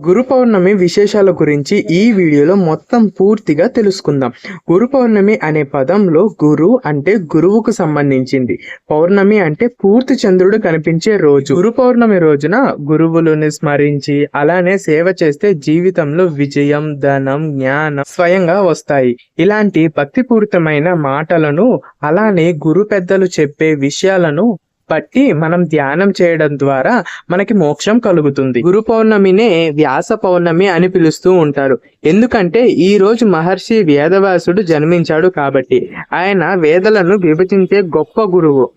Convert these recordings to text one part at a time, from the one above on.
గురు పౌర్ణమి విశేషాల గురించి ఈ వీడియోలో మొత్తం పూర్తిగా తెలుసుకుందాం. గురు పౌర్ణమి అనే పదంలో గురు అంటే గురువుకు సంబంధించింది. పౌర్ణమి అంటే పూర్తి చంద్రుడు కనిపించే రోజు. గురు పౌర్ణమి రోజున గురువులను స్మరించి అలానే సేవ చేస్తే జీవితంలో విజయం ధనం జ్ఞానం స్వయంగా వస్తాయి. ఇలాంటి భక్తిపూరితమైన మాటలను అలానే గురు పెద్దలు చెప్పే విషయాలను బట్టి మనం ధ్యానం చేయడం ద్వారా మనకి మోక్షం కలుగుతుంది. గురు పౌర్ణమినే వ్యాస పౌర్ణమి అని పిలుస్తూ ఉంటారు. ఎందుకంటే ఈ రోజు మహర్షి వేదవ్యాసుడు జన్మించాడు కాబట్టి ఆయన వేదలను విభజించే గొప్ప గురువు.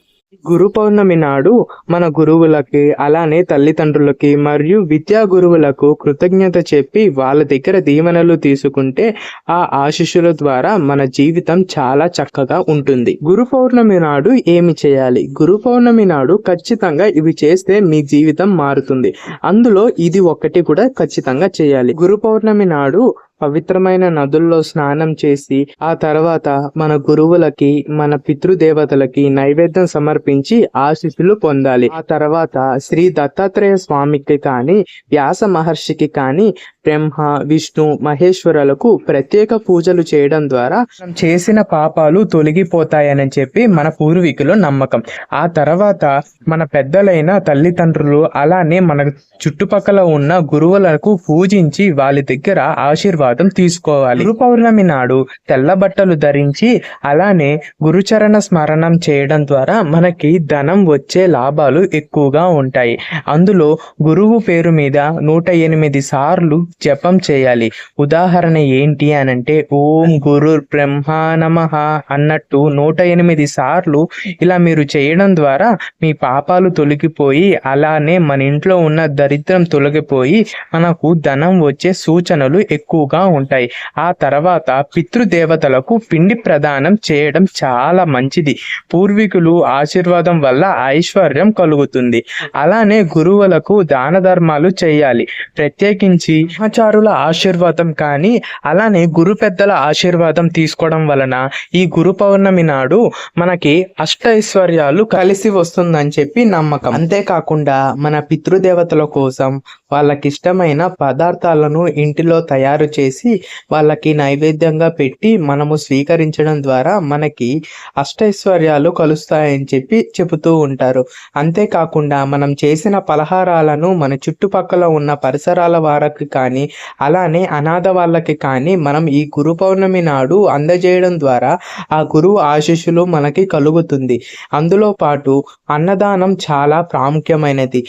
గురు పౌర్ణమి నాడు మన గురువులకి అలానే తల్లిదండ్రులకి మరియు విద్యా గురువులకు కృతజ్ఞత చెప్పి వాళ్ళ దగ్గర దీవెనలు తీసుకుంటే ఆ ఆశీస్సుల ద్వారా మన జీవితం చాలా చక్కగా ఉంటుంది. గురు పౌర్ణమి నాడు ఏమి చేయాలి? గురు పౌర్ణమి నాడు ఖచ్చితంగా ఇవి చేస్తే మీ జీవితం మారుతుంది. అందులో ఇది ఒకటి కూడా ఖచ్చితంగా చేయాలి. గురు పౌర్ణమి నాడు పవిత్రమైన నదుల్లో స్నానం చేసి ఆ తర్వాత మన గురువులకి మన పితృదేవతలకి నైవేద్యం సమర్పించి ఆశీస్సులు పొందాలి. ఆ తర్వాత శ్రీ దత్తాత్రేయ స్వామికి కానీ వ్యాస మహర్షికి కానీ బ్రహ్మ విష్ణు మహేశ్వరులకు ప్రత్యేక పూజలు చేయడం ద్వారా మనం చేసిన పాపాలు తొలగిపోతాయని చెప్పి మన పూర్వీకుల నమ్మకం. ఆ తర్వాత మన పెద్దలైన తల్లిదండ్రులు అలానే మన చుట్టుపక్కల ఉన్న గురువులకు పూజించి వాళ్ళ దగ్గర ఆశీర్వాదం తీసుకోవాలి. గురు పౌర్ణమి నాడు తెల్ల బట్టలు ధరించి అలానే గురుచరణ స్మరణం చేయడం ద్వారా మనకి ధనం వచ్చే లాభాలు ఎక్కువగా ఉంటాయి. అందులో గురువు పేరు మీద నూట ఎనిమిది సార్లు జపం చేయాలి. ఉదాహరణ ఏంటి అని అంటే ఓం గురు బ్రహ్మ నమః అన్నట్టు నూట ఎనిమిది సార్లు ఇలా మీరు చేయడం ద్వారా మీ పాపాలు తొలగిపోయి అలానే మన ఇంట్లో ఉన్న దరిద్రం తొలగిపోయి మనకు ధనం వచ్చే సూచనలు ఎక్కువగా ఉంటాయి. ఆ తర్వాత పితృదేవతలకు పిండి ప్రదానం చేయడం చాలా మంచిది. పూర్వీకులు ఆశీర్వాదం వల్ల ఐశ్వర్యం కలుగుతుంది. అలానే గురువులకు దాన ధర్మాలు చేయాలి. ప్రత్యేకించి ఆచారుల ఆశీర్వాదం కానీ అలానే గురు పెద్దల ఆశీర్వాదం తీసుకోవడం వలన ఈ గురు పౌర్ణమి నాడు మనకి అష్టైశ్వర్యాలు కలిసి వస్తుందని చెప్పి నమ్మకం. అంతేకాకుండా మన పితృదేవతల కోసం వాళ్ళకి ఇష్టమైన పదార్థాలను ఇంటిలో తయారు చేసి వాళ్ళకి నైవేద్యంగా పెట్టి మనము స్వీకరించడం ద్వారా మనకి అష్టైశ్వర్యాలు కలుస్తాయని చెప్పి చెబుతూ ఉంటారు. అంతేకాకుండా మనం చేసిన పలహారాలను మన చుట్టుపక్కల ఉన్న పరిసరాల వారికి కానీ అలానే అనాథ వాళ్ళకి కానీ మనం ఈ గురు పౌర్ణమి నాడు అందజేయడం ద్వారా ఆ గురువు ఆశీస్సులు మనకి కలుగుతుంది. అందులో పాటు అన్నదానం చాలా ప్రాముఖ్యమైనది.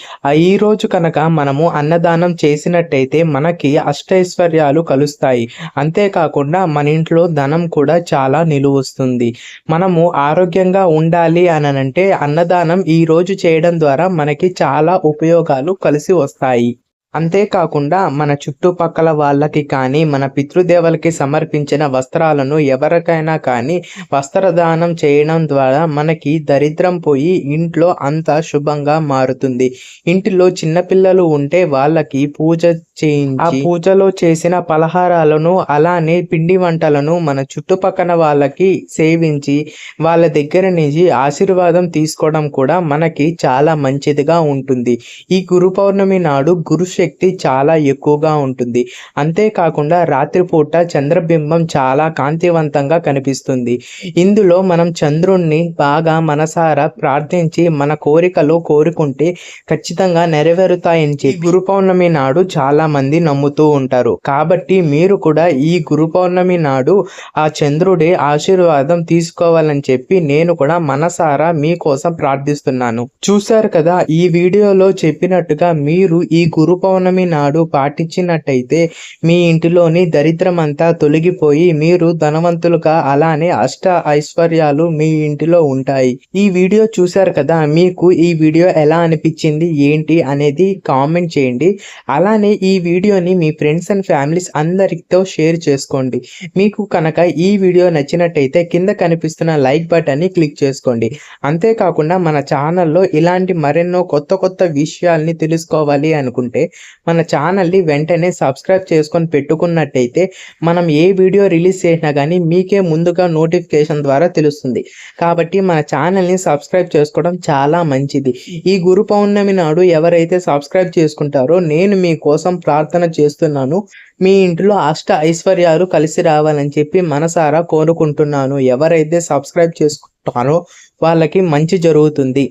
ఈ రోజు కనుక మనము అన్నదానం చేసినట్టయితే మనకి అష్టైశ్వర్యాలు కలుస్తాయి. అంతేకాకుండా మన ఇంట్లో ధనం కూడా చాలా నిలువస్తుంది. మనము ఆరోగ్యంగా ఉండాలి అని అంటే అన్నదానం ఈ రోజు చేయడం ద్వారా మనకి చాలా ఉపయోగాలు కలిసి వస్తాయి. అంతేకాకుండా మన చుట్టుపక్కల వాళ్ళకి కానీ మన పితృదేవులకి సమర్పించిన వస్త్రాలను ఎవరికైనా కానీ వస్త్రదానం చేయడం ద్వారా మనకి దరిద్రం పోయి ఇంట్లో అంతా శుభంగా మారుతుంది. ఇంటిలో చిన్నపిల్లలు ఉంటే వాళ్ళకి పూజ చేయించి ఆ పూజలో చేసిన పలహారాలను అలానే పిండి వంటలను మన చుట్టుపక్కల వాళ్ళకి సేవించి వాళ్ళ దగ్గర నుంచి ఆశీర్వాదం తీసుకోవడం కూడా మనకి చాలా మంచిదిగా ఉంటుంది. ఈ గురు పౌర్ణమి నాడు గురు శక్తి చాలా ఎక్కువగా ఉంటుంది. అంతేకాకుండా రాత్రిపూట చంద్రబింబం చాలా కాంతివంతంగా కనిపిస్తుంది. ఇందులో మనం చంద్రుణ్ణి బాగా మనసారా ప్రార్థించి మన కోరికలు కోరుకుంటే ఖచ్చితంగా నెరవేరుతాయని చెప్పి గురు పౌర్ణమి నాడు చాలా మంది నమ్ముతూ ఉంటారు. కాబట్టి మీరు కూడా ఈ గురు పౌర్ణమి నాడు ఆ చంద్రుడి ఆశీర్వాదం తీసుకోవాలని చెప్పి నేను కూడా మనసారా మీకోసం ప్రార్థిస్తున్నాను. చూశారు కదా ఈ వీడియోలో చెప్పినట్టుగా మీరు ఈ గురు పౌర్ణమి నాడు పాటించినట్టయితే మీ ఇంటిలోని దరిద్రమంతా తొలగిపోయి మీరు ధనవంతులుగా అలానే అష్ట ఐశ్వర్యాలు మీ ఇంటిలో ఉంటాయి. ఈ వీడియో చూశారు కదా? మీకు ఈ వీడియో ఎలా అనిపించింది? ఏంటి? అనేది కామెంట్ చేయండి. అలానే ఈ వీడియోని మీ ఫ్రెండ్స్ అండ్ ఫ్యామిలీస్ అందరితో షేర్ చేసుకోండి. మీకు కనుక ఈ వీడియో నచ్చినట్టయితే కింద కనిపిస్తున్న లైక్ బటన్ని క్లిక్ చేసుకోండి. అంతేకాకుండా మన ఛానల్లో ఇలాంటి మరెన్నో కొత్త కొత్త విషయాల్ని తెలుసుకోవాలి అనుకుంటే మన ఛానల్ని వెంటనే సబ్స్క్రైబ్ చేసుకొని పెట్టుకున్నట్టయితే మనం ఏ వీడియో రిలీజ్ చేసినా కానీ మీకే ముందుగా నోటిఫికేషన్ ద్వారా తెలుస్తుంది. కాబట్టి మన ఛానల్ని సబ్స్క్రైబ్ చేసుకోవడం చాలా మంచిది. ఈ గురు పౌర్ణమి నాడు ఎవరైతే సబ్స్క్రైబ్ చేసుకుంటారో నేను మీకోసం ప్రార్థన చేస్తున్నాను. మీ ఇంట్లో అష్ట ఐశ్వర్యాలు కలిసి రావాలని చెప్పి మనసారా కోరుకుంటున్నాను. ఎవరైతే సబ్స్క్రైబ్ చేసుకుంటారో వాళ్ళకి మంచి జరుగుతుంది.